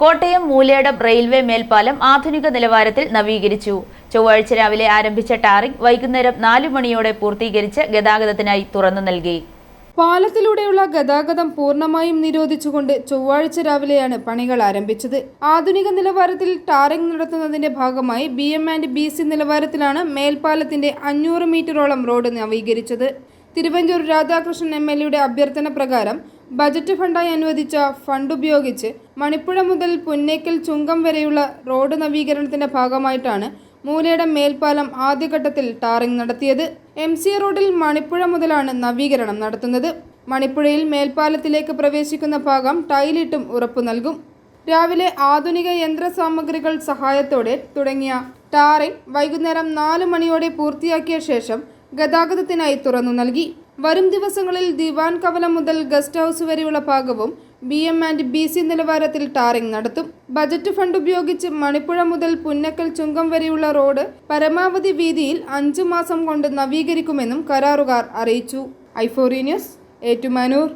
Kottayam മൂലയടം railway മേൽപ്പാലം ആധുനിക നിലവാരത്തിൽ നവീകരിച്ചു. ചൊവ്വാഴ്ച രാവിലെ ആരംഭിച്ച ടാറിംഗ് വൈകുന്നേരം നാലു മണിയോടെ പൂർത്തീകരിച്ച് ഗതാഗതത്തിനായി തുറന്നു നൽകി. പാലത്തിലൂടെയുള്ള ഗതാഗതം പൂർണമായും നിരോധിച്ചുകൊണ്ട് ചൊവ്വാഴ്ച രാവിലെയാണ് പണികൾ ആരംഭിച്ചത്. ആധുനിക നിലവാരത്തിൽ ടാറിംഗ് നടത്തുന്നതിന്റെ ഭാഗമായി B M and B C നിലവാരത്തിലാണ് മേൽപ്പാലത്തിന്റെ അഞ്ഞൂറ് മീറ്ററോളം റോഡ് നവീകരിച്ചത്. തിരുവഞ്ചൂർ രാധാകൃഷ്ണൻ എം എൽ എയുടെ അഭ്യർത്ഥന പ്രകാരം ബജറ്റ് ഫണ്ടായി അനുവദിച്ച ഫണ്ട് ഉപയോഗിച്ച് മണിപ്പുഴ മുതൽ പുന്നേക്കൽ ചുങ്കം വരെയുള്ള റോഡ് നവീകരണത്തിന്റെ ഭാഗമായിട്ടാണ് മൂലയുടെ മേൽപ്പാലം ആദ്യഘട്ടത്തിൽ ടാറിംഗ് നടത്തിയത്. എം സി റോഡിൽ മണിപ്പുഴ മുതലാണ് നവീകരണം നടത്തുന്നത്. മണിപ്പുഴയിൽ മേൽപ്പാലത്തിലേക്ക് പ്രവേശിക്കുന്ന ഭാഗം ടൈലിട്ടും ഉറപ്പു നൽകും. രാവിലെ ആധുനിക യന്ത്രസാമഗ്രികൾ സഹായത്തോടെ തുടങ്ങിയ ടാറിംഗ് വൈകുന്നേരം നാല് മണിയോടെ പൂർത്തിയാക്കിയ ശേഷം ഗതാഗതത്തിനായി തുറന്നു നൽകി. വരും ദിവസങ്ങളിൽ ദിവാൻ കവലം മുതൽ ഗസ്റ്റ് ഹൗസ് വരെയുള്ള ഭാഗവും B M and B C നിലവാരത്തിൽ ടാറിംഗ് നടത്തും. ബജറ്റ് ഫണ്ട് ഉപയോഗിച്ച് മണിപ്പുഴ മുതൽ പുന്നക്കൽ ചുങ്കം വരെയുള്ള റോഡ് പരമാവധി വീതിയിൽ അഞ്ചു മാസം കൊണ്ട് നവീകരിക്കുമെന്നും കരാറുകാർ അറിയിച്ചു. ഐഫോറി ന്യൂസ് ഏറ്റുമാനൂർ.